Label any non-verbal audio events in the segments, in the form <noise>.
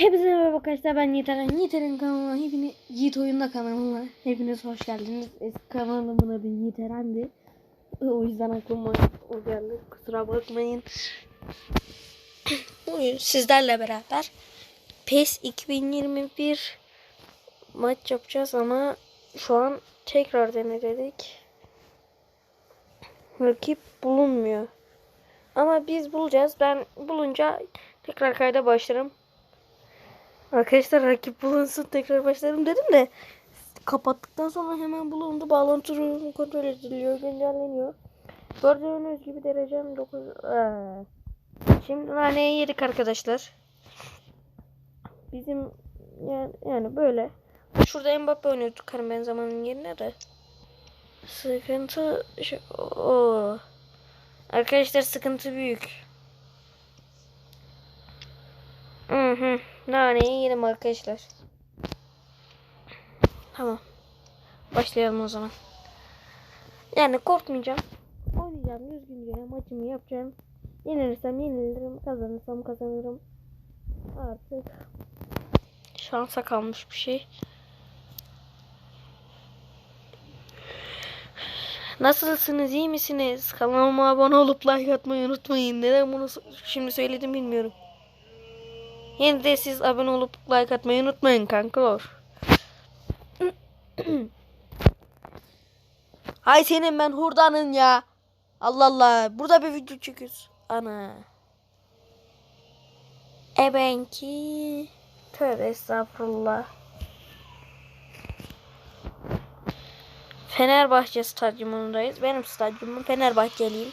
Hepinize merhaba arkadaşlar ben Yiğit Eren. Yiğit kanalına hepiniz Yiğit Oyunda kanalına hepiniz hoş geldiniz. Eski kanalımın adı Yiğit Eren'di. O yüzden aklıma o geldi. Kusura bakmayın. Bugün sizlerle beraber PES 2021 maç yapacağız ama şu an tekrar denedik. Rakip bulunmuyor. Ama biz bulacağız. Ben bulunca tekrar kayda başlarım. Arkadaşlar rakip bulunsun tekrar başlarım dedim de kapattıktan sonra hemen bulundu. Bağlantı durumu kontrol ediliyor, güncelleniyor. Gördüğünüz gibi derecem 9. Ee, Şimdi naneyi yedik arkadaşlar. Bizim yani, yani böyle. Şurada Mbappe oynuyordu Karim Benzema'nın yerine de. Sıkıntı o. Arkadaşlar sıkıntı büyük. Hı hı. Naneyi yedim arkadaşlar. Tamam. Başlayalım o zaman. Yani korkmayacağım. Oynayacağım düzgünce maçımı yapacağım. Yenilirsem yenilirim, kazanırsam kazanırım. Artık şansa kalmış bir şey. Nasılsınız, iyi misiniz? Kanalıma abone olup like atmayı unutmayın. Neden bunu şimdi söyledim bilmiyorum. Yine de siz abone olup like atmayı unutmayın kankalar. Hay <coughs> senin ben hurdanın ya. Allah Allah. Burada bir video çekiyoruz. Ana. Ebenki. Tövbe estağfurullah. Fenerbahçe stadyumundayız. Benim stadyumum Fenerbahçeliyim.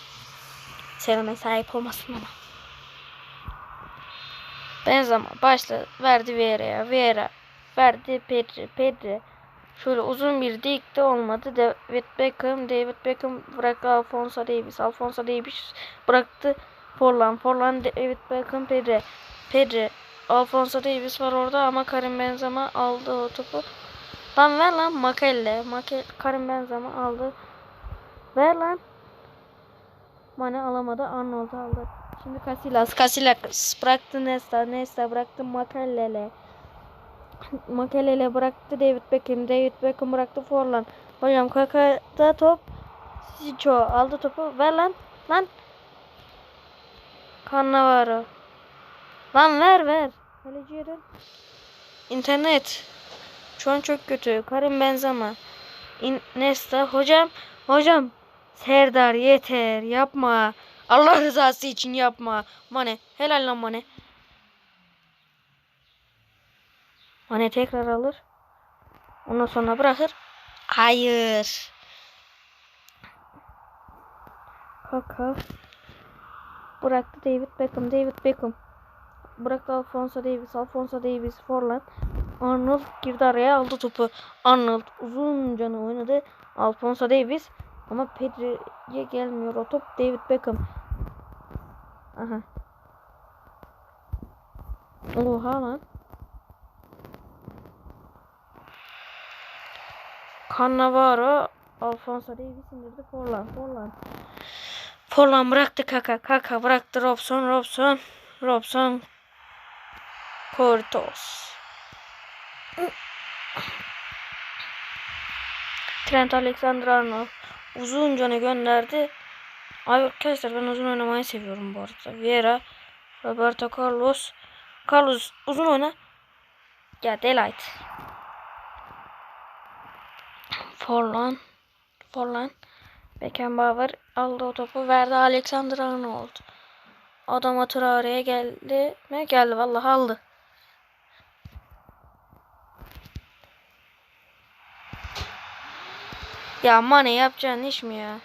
Selame sahip olmasın ama. Benzema başla verdi Vieira'ya. Vieira verdi Pedri. Pedri şöyle uzun bir dikte olmadı. David Beckham, David Beckham bıraktı Alfonso Davies. Alfonso Davies bıraktı Forlan. Forlan David Beckham Pedri. Pedri Alfonso Davies var orada ama Karim Benzema aldı o topu. Lan ver lan Makelle. Makel Karim Benzema aldı. Ver lan. Mane alamadı. Arnold aldı. Şimdi Casillas. Casillas bıraktı Nesta. Nesta bıraktı Makelele. Makelele bıraktı David Beckham. David Beckham bıraktı Forlan. Hocam Kaka'da top. Sicho aldı topu. Ver lan. Lan. Cannavaro. Lan ver ver. Kaleciye dön. İnternet. Şu an çok kötü. Karim Benzema. İn Nesta. Hocam. Hocam. Serdar yeter. Yapma. Allah rızası için yapma. Mane. Helal lan Mane. Mane tekrar alır. Ondan sonra bırakır. Hayır. Kaka. Bıraktı David Beckham. David Beckham. Bıraktı Alfonso Davis. Alfonso Davis. Forlan. Arnold girdi araya aldı topu. Arnold uzun canı oynadı. Alfonso Davis. Ama Pedri'ye gelmiyor o top. David Beckham. Aha. Oha lan. Cannavaro Alfonso Davis indirdi Forlan. Forlan. Forlan bıraktı Kaka. Kaka bıraktı Robson. Robson. Robson. Cortos. Trent Alexander-Arnold uzun canı gönderdi. Abi arkadaşlar ben uzun oynamayı seviyorum bu arada. Vieira, Roberto Carlos. Carlos uzun oyna. Ya Delight. Forlan. Forlan. Beckenbauer aldı o topu verdi Alexander Arnold. Adam Traore'ye geldi mi? Geldi vallahi aldı. Ya Mane yapacağın iş mi ya?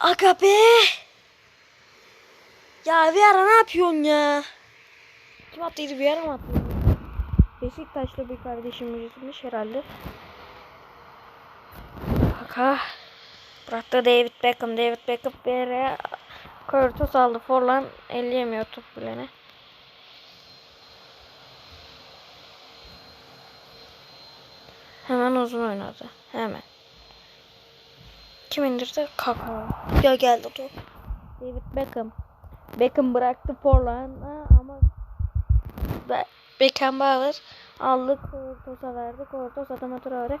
Aga be! Ya bir ara ne yapıyorsun ya? Kim attıydı bir ara mı attı? Beşiktaşlı bir kardeşimizmiş herhalde. Kaka. Bıraktı David Beckham. David Beckham bir yere Curtis aldı. Forlan elleyemiyor top bilene. Hemen uzun oynadı. Hemen. Kim indirdi? Kaka. Ya geldi top. David Beckham. Beckham bıraktı Forlan'a. Be Beckenbauer aldık. Kortos'a verdik. Kortos adama Traore.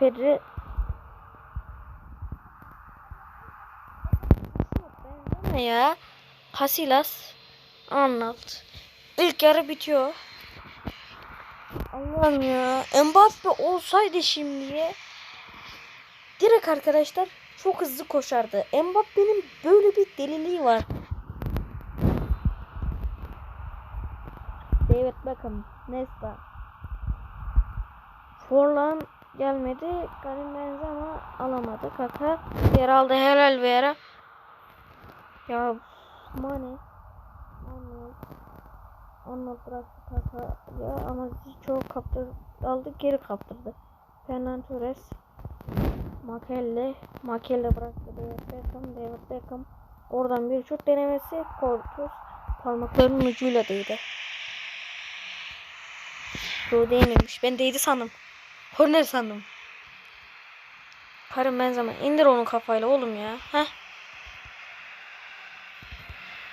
Pedri Ne ya? Casillas Arnold. İlk yarı bitiyor. Allah'ım ya. Mbappe olsaydı şimdi direkt arkadaşlar çok hızlı koşardı. Mbappe'nin böyle bir deliliği var. David Beckham, Nesta. Forlan gelmedi. Karim Benzema alamadı. Kaka yer aldı. Helal Vera. Ya Mane. Arnold. Arnold bıraktı Kaka ya ama çok kaptırdı. Aldı geri kaptırdı. Fernan Torres. Makelle. Makelle bıraktı. David Beckham. David Beckham. Oradan bir şut denemesi. Kortus parmaklarının ucuyla değdi. Yo değmemiş. Ben değdi sandım. Korner sandım. Karim Benzema indir onu kafayla oğlum ya. Heh.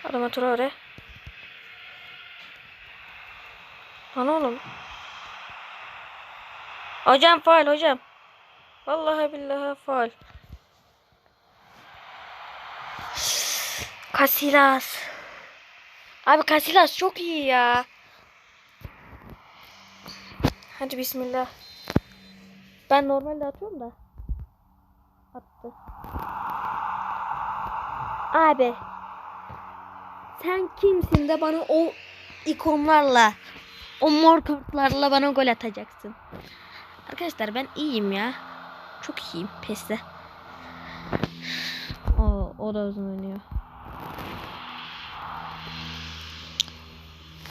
Adama Traore. Lan oğlum. Hocam faal hocam. Vallahi billahi faal. Casillas. Abi Casillas çok iyi ya. Hadi bismillah. Ben normalde atıyorum da. Attı. Abi. Sen kimsin de bana o ikonlarla, o mor kartlarla bana gol atacaksın. Arkadaşlar ben iyiyim ya. Çok iyiyim PES'te. O, o da uzun oynuyor.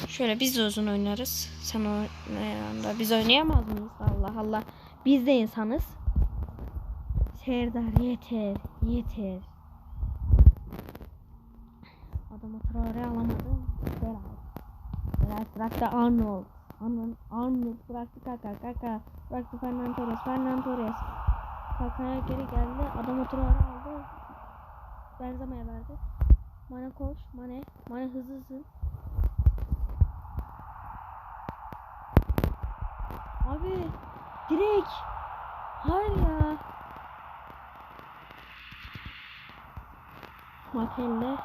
Şöyle biz de uzun oynarız. Sen oynayanda biz oynayamaz mıyız? Allah Allah. Biz de insanız. Serdar yeter. Yeter. Adamı Traore alamadım. Berat. Berat bıraktı Arnold. Arnold, Arnold bıraktı Kaka. Kaka bıraktı Fernan Torres. Fernan Torres. Kaka'ya geri geldi. Adamı Traore aldı. Benzema'ya verdi. Mane koş. Mane. Mane hızlı hızlı. Abi direkt. Hayır ya. Makelle.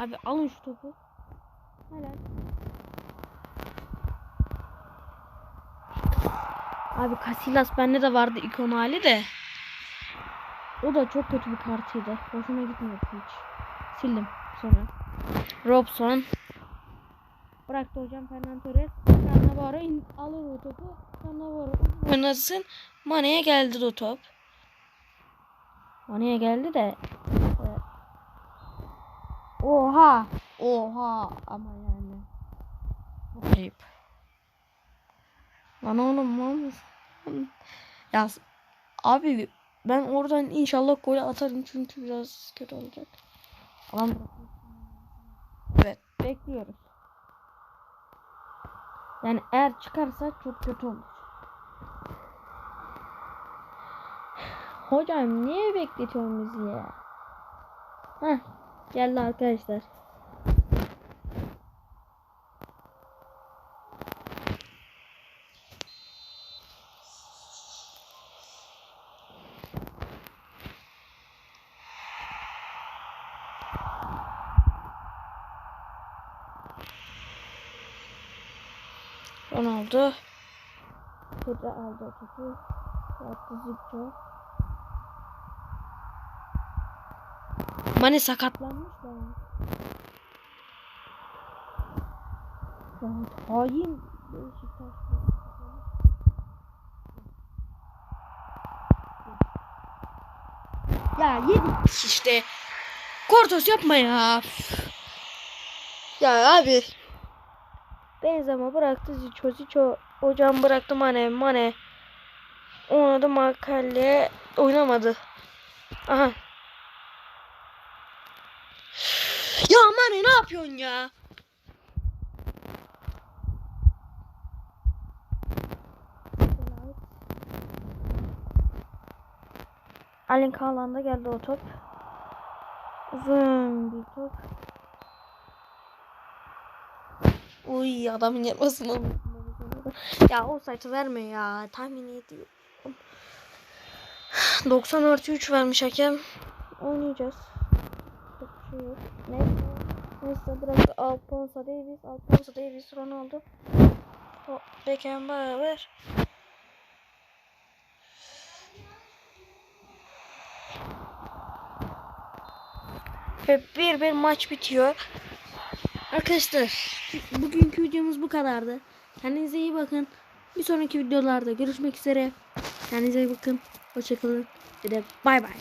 Abi alın şu topu. Helal. Abi Casillas bende de vardı ikon hali de. O da çok kötü bir kartıydı. Hoşuma gitmiyordu hiç. Sildim sonra. Robson. Bıraktı hocam Fernan Torres. Cannavaro alır o topu. Cannavaro oynasın. Mane'ye geldi o top. Mane'ye geldi de. e, Oha. Oha. Ama yani. Çok. Lan oğlum mısın? Ya abi ben oradan inşallah gol atarım çünkü biraz kötü olacak. Bırakın. Evet bekliyoruz. Yani eğer çıkarsa çok kötü olur. Hocam niye bekletiyorsun bizi ya? Heh geldi arkadaşlar. Ronaldo. Pedro aldı o topu. Yaptı Zico. Mane sakatlanmış lan. Ya hain. Ya yedik işte. Kortos yapma ya. Ya abi. Benzema bıraktı Zico. Zico hocam bıraktı Mane. Mane. Oynadı Makalle. Oynamadı. Aha. Ya Mane ne yapıyorsun ya? Alin Kağlan'da geldi o top. Uzun bir top. Uy adamın yarmasını Ya o saçı verme ya. Tahmin ediyorum. 90 artı 3 vermiş hakem. Oynayacağız. Çok şey yok. Neyse. Neyse direkt Alfonso Davis. Alfonso Davis Ronaldo. O Beckenbauer. Ve bir bir maç bitiyor. Arkadaşlar bugünkü videomuz bu kadardı. Kendinize iyi bakın. Bir sonraki videolarda görüşmek üzere. Kendinize iyi bakın. Hoşçakalın. Bir de bay bay.